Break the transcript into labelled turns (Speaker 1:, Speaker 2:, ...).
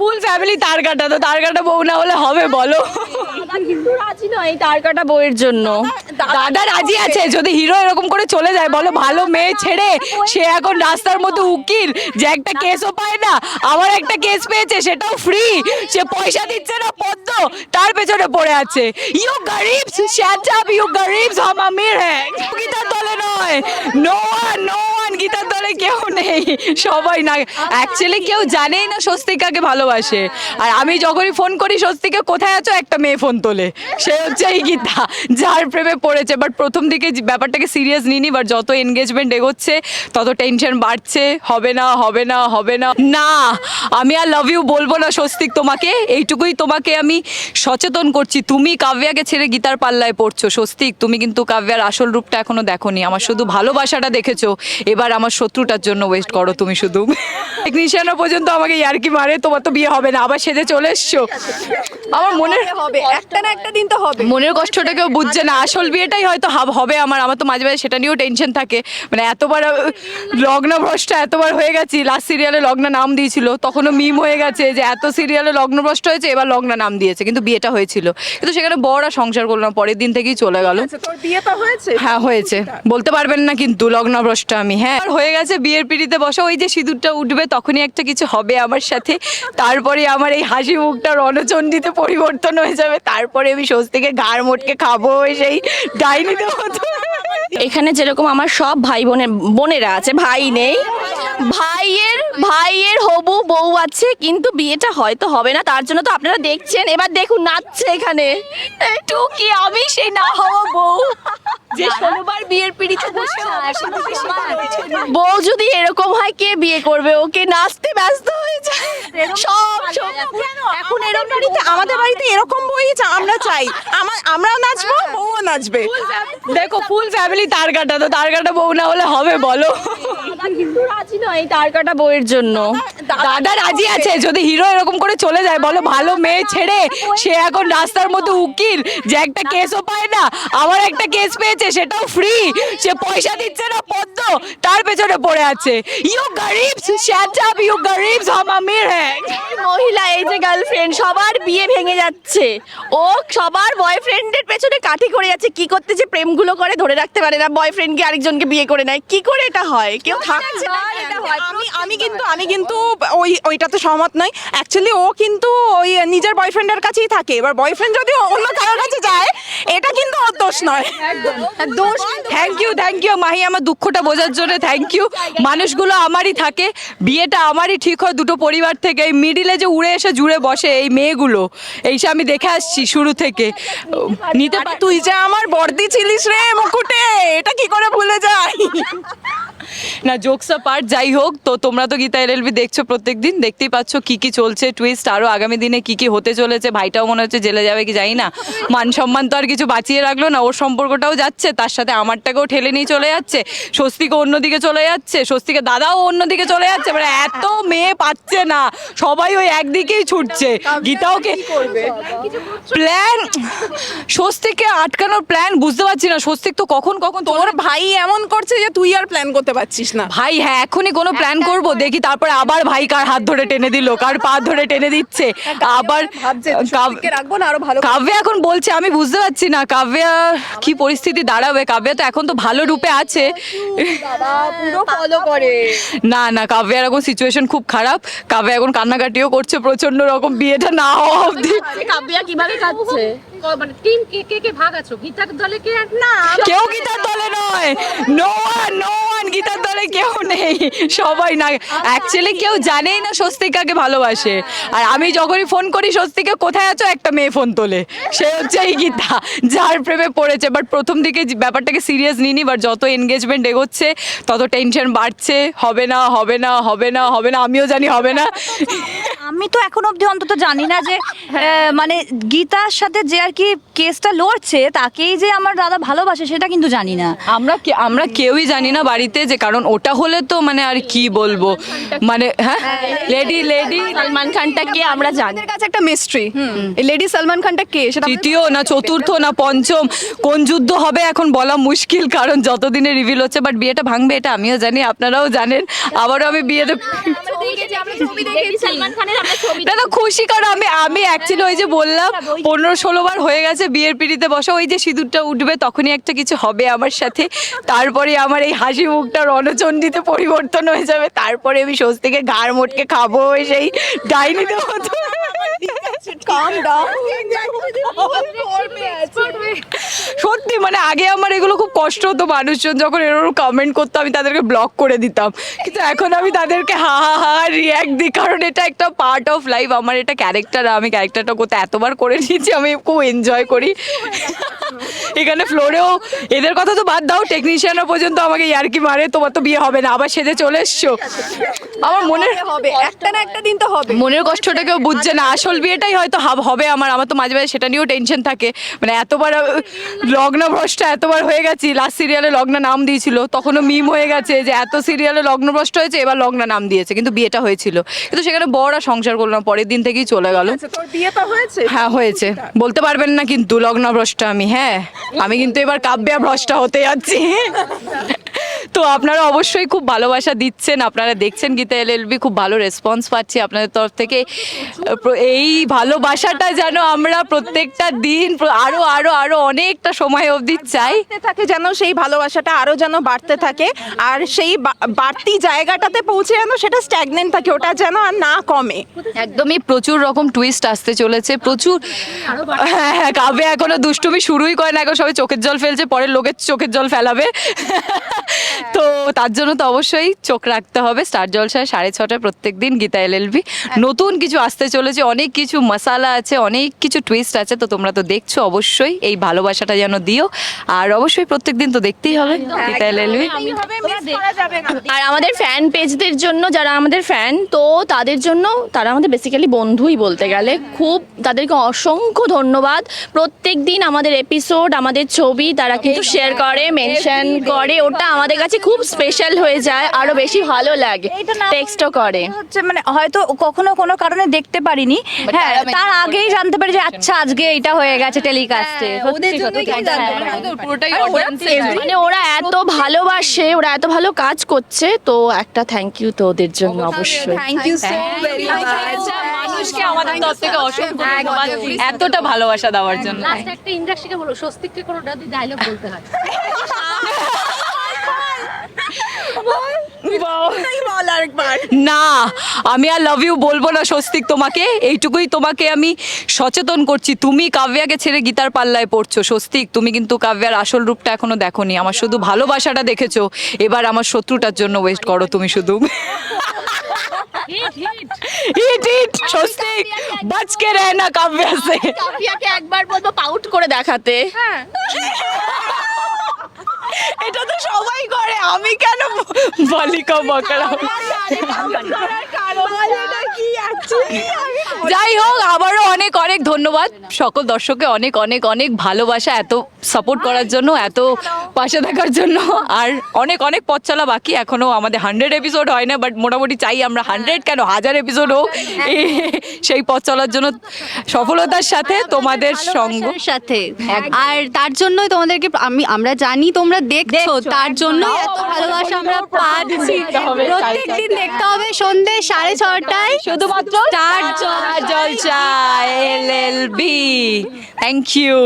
Speaker 1: Full family তার কাটা তো তার কাটা বউ না হলে হবে বলো।
Speaker 2: দাদা কিন্তু রাজি নয় তার কাটা বউয়ের জন্য।
Speaker 1: দাদা রাজি আছে যদি হিরো এরকম করে চলে যায় বলো ভালো মেয়ে ছেড়ে সে এখন রাস্তার মধ্যে উকিল যে একটা কেসও পায় না আবার একটা কেস পেয়েছে সেটাও ফ্রি সে পয়সা দিচ্ছে না পদ্ম তার পেছনে পড়ে আছে। ইউ গরিব শ্যাট আপ ইউ গরিব হাম আমির হ্যাঁ গীতার দলে নয়। নো ওয়ান নো ওয়ান গীতার দলে কেউ নেই। সবাই না। অ্যাকচুয়ালি কেউ জানেই না স্বস্তিকাকে ভালোবাসে। আর আমি যখনই ফোন করি, স্বস্তিকা, কোথায় আছো? একটা মেয়ে ফোন তোলে। সে হচ্ছে এই গীতা, যার প্রেমে পড়েছে। বাট প্রথম দিকে ব্যাপারটাকে সিরিয়াস নিইনি বাট যত এনগেজমেন্ট এগোচ্ছে, তত টেনশন বাড়ছে। হবে না হবে না হবে না। না, আমি আর লাভ ইউ বলব না, স্বস্তিক তোমাকে। এইটুকুই তোমাকে আমি সচেতন করছি তুমি কাব্যাকে ছেড়ে গীতার পাল্লায় পড়ছো। স্বস্তিক তুমি কিন্তু কাব্যার আসল রূপটা এখনও দেখোনি। আমার শুধু ভালোবাসাটা দেখেছ। এবার আমার শত্রুটার জন্য ওয়েস্ট করো তুমি শুধু। টেকনিশিয়ানরা পর্যন্ত আমাকে ইয়ার্কি মারে? তোমার তো বিয়ে হবে না আবার সেজে চলে এসছো। আমার মনের
Speaker 2: হবে একটা না একটা দিন তো হবে।
Speaker 1: মনের কষ্টটা কেউ বুঝছে না। আসল বিয়েটাই হয়তো হাব- হবে আমার। আমার তো মাঝে মাঝে সেটা নিয়েও টেনশন থাকে। মানে এতবার লগ্ন ভ্রষ্ট এতবার হয়ে গেছি। লাস্ট সিরিয়ালে লগ্ন নাম দিয়েছিল। তখনও মিম হয়ে গেছে যে এত সিরিয়ালে লগ্ন ভ্রষ্ট হয়েছে এবার লগ্ন নাম দিয়েছে। কিন্তু বিয়েটা হয়েছিল। কিন্তু সেখানে বড় আর সংসার করল না পরের দিন থেকেই চলে গেল।
Speaker 2: আচ্ছা তোর বিয়ে তো হয়েছে?
Speaker 1: হ্যাঁ হয়েছে। বলতে পারবেন না কিন্তু লগ্নভ্রষ্ট আমি হ্যাঁ। আর হয়ে গেছে বিয়ের পিড়িতে বসে ওই যে সিঁদুরটা উঠবে তখনই একটা কিছু হবে আমার সাথে। তারপরে আমার এই হাসি মুখটা রণচণ্ডীতে পরিবর্তন হয়ে যাবে। তারপরে আমি স্বস্তিকে ঘাড় মোটকে খাব সেই ডাইনিতে মতো।
Speaker 2: এখানে যেরকম আমার সব ভাই বোনের বোনেরা আছে ভাই নেই। ভাইয়ের ভাইয়ের হবু বউ আছে কিন্তু বিয়েটা হয়তো হবে না তার জন্য তো আপনারা দেখছেন। এবার দেখুন নাচছে এখানে। টুকি আমি সেই না হওয়া বউ। যে ষোলোবার বিয়ের পিড়িতে বসে বউ যদি এরকম হয় কে বিয়ে করবে? ওকে নাচতে ব্যস্ত হয়ে যায়। সব সব
Speaker 3: এখন এরকম বাড়িতে আমাদের বাড়িতে এরকম বই আমরা চাই। আমার আমরাও নাচবো বউও নাচবে।
Speaker 1: দেখো ফুল ফ্যামিলি তার কাটা তো তার কাটা বউ না হলে হবে বলো।
Speaker 2: দাদা কিন্তু রাজি নয় তার কাটা বইয়ের জন্য।
Speaker 1: দাদা রাজি আছে যদি হিরো এরকম করে চলে যায় বলো ভালো মেয়ে ছেড়ে সে এখন রাস্তার মধ্যে উকিল যে একটা কেসও পায় না আবার একটা কেস পেয়েছে সেটাও ফ্রি সে পয়সা দিচ্ছে না পদ্ম তার পেছনে পড়ে আছে। ইউ গরিব আপ ইউ গরিব হাম আমির হ্যাঁ
Speaker 2: মহিলা এই যে গার্লফ্রেন্ড সবার বিয়ে ভেঙে যাচ্ছে। ও সবার বয়ফ্রেন্ডের পেছনে কাঠি করে যাচ্ছে। কি করতে যে প্রেমগুলো করে ধরে রাখতে পারে না বয়ফ্রেন্ডকে আরেকজনকে বিয়ে করে নেয়। কি করে এটা হয়? কেউ থাকছে না এটা হয়?
Speaker 3: আমি আমি কিন্তু আমি কিন্তু ওই ওইটাতে সহমত নই। অ্যাকচুয়ালি ও কিন্তু ওই নিজের বয়ফ্রেন্ডের কাছেই থাকে। এবার বয়ফ্রেন্ড যদি অন্য কারোর কাছে যায় এটা কিন্তু ওর দোষ নয়।
Speaker 1: দোষ thank you thank you Mahi আমার দুঃখটা বোঝার জন্য থ্যাংক ইউ মানুষগুলো আমারই থাকে। বিয়েটা আমারই ঠিক হয়। দুটো পরিবার থেকে। এই মিডিলে যে উড়ে এসে জুড়ে বসে এই মেয়েগুলো। এইসব আমি দেখে আসছি শুরু থেকে। নিতে
Speaker 3: তুই যে আমার বর্দি ছিলিস রে মুকুটে, এটা কি করে ভুলে যাই?
Speaker 1: না জোকসা পার্ট যাই হোক তো তোমরা তো গীতা এল এলএলবি দেখছ প্রত্যেকদিন দেখতেই পাচ্ছ কি কি চলছে টুইস্ট আরও আগামী দিনে কি কি হতে চলেছে ভাইটাও মনে হচ্ছে জেলে যাবে কি জানি না। মান সম্মান তো আর কিছু বাঁচিয়ে রাখল না ওর সম্পর্কটাও যাচ্ছে তার সাথে আমারটাকেও ঠেলে নিয়ে চলে যাচ্ছে স্বস্তিকে অন্যদিকে চলে যাচ্ছে স্বস্তিকে দাদাও অন্যদিকে চলে যাচ্ছে মানে এত মেয়ে পাচ্ছে না সবাই ওই একদিকেই ছুটছে। গীতাওকে প্ল্যান স্বস্তিকে আটকানোর প্ল্যান বুঝতে পারছি না স্বস্তিক তো কখন কখন
Speaker 3: তোর ভাই এমন করছে যে তুই আর প্ল্যান করতে পারছিস না।
Speaker 1: ভাই হ্যাঁ এখনই কোনো প্ল্যান করব। দেখি তারপরে আবার ভাই কার হাত ধরে টেনে দিল কার পা ধরে টেনে দিচ্ছে। আবার
Speaker 3: রাখব না আরও ভালো
Speaker 1: কাব্যা এখন বলছে আমি বুঝতে পারছি না কাব্যা কি পরিস্থিতি দাঁড়াবে? কাব্যা তো এখন তো ভালো রূপে আছে।
Speaker 2: পুরো ফলো করে।
Speaker 1: না না কাব্যার এখন সিচুয়েশন খুব খারাপ। কাব্যা এখন কান্নাকাটিও করছে প্রচণ্ড রকম বিয়েটা না হওয়া অবধি।
Speaker 2: কাব্যা কীভাবে খাচ্ছে
Speaker 4: মানে টিম কে কে কে ভাগ আছো? গীতার দলে কে
Speaker 3: না
Speaker 1: কেউ গীতার দলে নয়। নো ওয়ান নো ওয়ান গীতার দলে কেউ নেই। সবাই না অ্যাকচুয়ালি কেউ জানেই না স্বস্তিকাকে ভালোবাসে। আর আমি যখনই ফোন করি, স্বস্তিকা, কোথায় আছো? একটা মেয়ে ফোন তোলে। সে হচ্ছে এই গীতা, যার প্রেমে পড়েছে। বাট প্রথম দিকে ব্যাপারটাকে সিরিয়াস নিনি বাট যত এনগেজমেন্ট এগোচ্ছে, তত টেনশন বাড়ছে। হবে না হবে না হবে না হবে না, আমিও জানি হবে না।
Speaker 5: আমি তো এখন অবধি অন্তত জানি না যে আহ, মানে গীতার সাথে যে আর কি কেসটা লড়ছে তাকেই যে আমার দাদা ভালোবাসে সেটা কিন্তু জানি না।
Speaker 1: আমরা আমরা কেউই জানি না বাড়িতে যে কারণ ওটা হলে তো মানে আর কি বলব? মানে হ্যাঁ? লেডি লেডি
Speaker 2: সালমান খানটা কে আমরা জানি?
Speaker 6: কাছে একটা মিস্ট্রি এই লেডি সালমান খানটা কে? সেটা
Speaker 1: তৃতীয় না চতুর্থ না পঞ্চম? কোন যুদ্ধ হবে এখন বলা মুশকিল কারণ যতদিনে রিভিল হচ্ছে বাট বিয়েটা ভাঙবে এটা আমিও জানি আপনারাও জানেন। আবারও আমি বিয়েতে
Speaker 2: Lady সালমান খানের আমরা ছবি
Speaker 1: না না খুশি কারণ আমি আমি অ্যাকচুয়ালি ওই যে বললাম পনেরো ষোলো বার হয়ে গেছে বিয়ের পিড়িতে বসা ওই যে সিঁদুরটা উঠবে তখনই একটা কিছু হবে আমার সাথে। তারপরে আমার এই হাসি মুখটা রণচণ্ডীতে পরিবর্তন হয়ে যাবে। তারপরে আমি স্বস্তিকে ঘাড় মোটকে খাব সেই ডাইনিতে মতো।
Speaker 6: Down.
Speaker 1: সত্যি মানে আগে আমার এগুলো খুব কষ্ট হতো মানুষজন যখন এরকম কমেন্ট করতো আমি তাদেরকে ব্লক করে দিতাম। কিন্তু এখন আমি তাদেরকে হা হা হা রিয়াক্ট দিই কারণ এটা একটা পার্ট অফ লাইফ আমার এটা ক্যারেক্টার আমি ক্যারেক্টারটা করতে এতবার করে নিয়েছি আমি খুব এনজয় করি। এখানে ফ্লোরেও এদের কথা তো বাদ দাও টেকনিশিয়ানরা পর্যন্ত আমাকে ইয়ার্কি মারে তোমার তো বিয়ে হবে না আবার সেজে চলে এসছো। আমার মনের
Speaker 6: হবে একটা না একটা দিন তো হবে।
Speaker 1: মনের কষ্টটা কেউ বুঝছে না আসল বিয়েটাই হয়তো হাব- হবে আমার আমার তো মাঝে মাঝে সেটা নিয়েও টেনশন থাকে। মানে এতবার লগ্ন ভ্রষ্ট এতবার হয়ে গেছি লাস্ট সিরিয়ালে লগ্ন নাম দিয়েছিল তখনও মিম হয়ে গেছে যে এত সিরিয়ালে লগ্ন ভ্রষ্ট হয়েছে এবার লগ্ন নাম দিয়েছে কিন্তু বিয়েটা হয়েছিল। কিন্তু সেখানে বড় আর সংসার না পরের দিন থেকেই চলে গেল।
Speaker 3: আচ্ছা,
Speaker 1: হ্যাঁ হয়েছে। বলতে পারবেন না কিন্তু লগ্ন ভ্রষ্ট আমি হ্যাঁ? আমি কিন্তু এবার কাব্যা ভ্রষ্টা হতে যাচ্ছি। তো আপনারা অবশ্যই খুব ভালোবাসা দিচ্ছেন আপনারা দেখছেন গীতা এলএলবি খুব ভালো রেসপন্স পাচ্ছি আপনাদের তরফ থেকে। এই ভালোবাসাটা যেন আমরা প্রত্যেকটা দিন প্র- আরও আরও আরও অনেকটা সময় অবধি চাই।
Speaker 3: থাকে যেন সেই ভালোবাসাটা আরও যেন বাড়তে থাকে। আর সেই বাড়তি জায়গাটাতে পৌঁছে যেন সেটা স্ট্যাগনেন্ট থাকে ওটা যেন আর না কমে।
Speaker 1: একদমই প্রচুর রকম টুইস্ট আসতে চলেছে প্রচুর। হ্যাঁ হ্যাঁ কাবে এখনও দুষ্টুমি শুরুই করে না এখন সবাই চোখের জল ফেলছে পরের লোকের চোখের জল ফেলাবে। তো তার জন্য তো অবশ্যই চোখ রাখতে হবে। স্টার জলসায় সাড়ে ছটায় প্রত্যেক দিন গীতা এলএলবি নতুন কিছু আসতে চলেছে অনেক কিছু মশালা আছে অনেক কিছু টুইস্ট আছে তো তোমরা তো দেখছ অবশ্যই এই ভালোবাসাটা যেন দিও। আর অবশ্যই প্রত্যেক দিন তো দেখতেই হবে গীতা এল এলএলবি
Speaker 2: আর আমাদের ফ্যান পেজদের জন্য যারা আমাদের ফ্যান তো তাদের জন্য তারা আমাদের বেসিক্যালি বন্ধুই বলতে গেলে। খুব তাদেরকে অসংখ্য ধন্যবাদ। প্রত্যেক দিন আমাদের এপিসোড আমাদের ছবি তারা কিন্তু শেয়ার করে মেনশন করে। ওটা আমাদের কাছে খুব স্পেশাল হয়ে যায় আরও বেশি ভালো লাগে টেক্সটও করে।
Speaker 5: হচ্ছে মানে হয়তো কখনো কোনো কারণে দেখতে পারিনি। হ্যাঁ তার আগেই জানতে পারি যে আচ্ছা আজকে এটা হয়ে গেছে টেলিকাস্টে
Speaker 6: পারলাম।
Speaker 1: পুরোটাই
Speaker 2: মানে ওরা এত ভালোবাসে ওরা এত ভালো কাজ করছে তো একটা থ্যাংক ইউ তো ওদের জন্য অবশ্যই।
Speaker 6: Thank you so very much
Speaker 1: মানুষকে আমাদের তরফ থেকে অসংখ্য ধন্যবাদ। এতটা ভালোবাসা দেওয়ার জন্য।
Speaker 4: লাস্ট একটা ইন্ডাস্ট্রিকে বলো স্বস্তিককে কোনো ডায়লগ বলতে হয়
Speaker 3: বল আরেকবার
Speaker 1: না আমি আর লাভ ইউ বলব না স্বস্তিক তোমাকে। এইটুকুই তোমাকে আমি সচেতন করছি। তুমি কাব্যাকে ছেড়ে গীতার পাল্লায় পড়ছো স্বস্তিক। তুমি কিন্তু কাব্যার আসল রূপটা এখনও দেখোনি। আমার শুধু ভালোবাসাটা দেখেছ। এবার আমার শত্রুটার জন্য ওয়েস্ট করো তুমি শুধু। Hit hit. স্বস্তিক। বাঁচকে রহনা কাব্যা সে
Speaker 2: একবার বলব পাউট করে দেখাতে।
Speaker 1: এটা তো সবাই করে আমি কেন বালিকা বকরা? যাই হোক আবারও অনেক অনেক ধন্যবাদ সকল দর্শককে অনেক অনেক অনেক ভালোবাসা এত সাপোর্ট করার জন্য এত পাশে থাকার জন্য। আর অনেক অনেক পথ চলা বাকি এখনও। আমাদের হান্ড্রেড এপিসোড হয় না বাট মোটামুটি চাই আমরা হান্ড্রেড কেন? হাজার এপিসোড হোক। সেই পথ চলার জন্য সফলতার সাথে তোমাদের সঙ্গ
Speaker 7: সাথে। আর তার জন্যই তোমাদেরকে আমি আমরা জানি তোমরা দেখছ। তার জন্য এত ভালোবাসা আমরা পাচ্ছি। প্রত্যেকদিন দেখতে হবে সন্ধে সাড়ে ছটায়।
Speaker 1: শুধুমাত্র
Speaker 7: Star
Speaker 1: Jalsha L L B thank you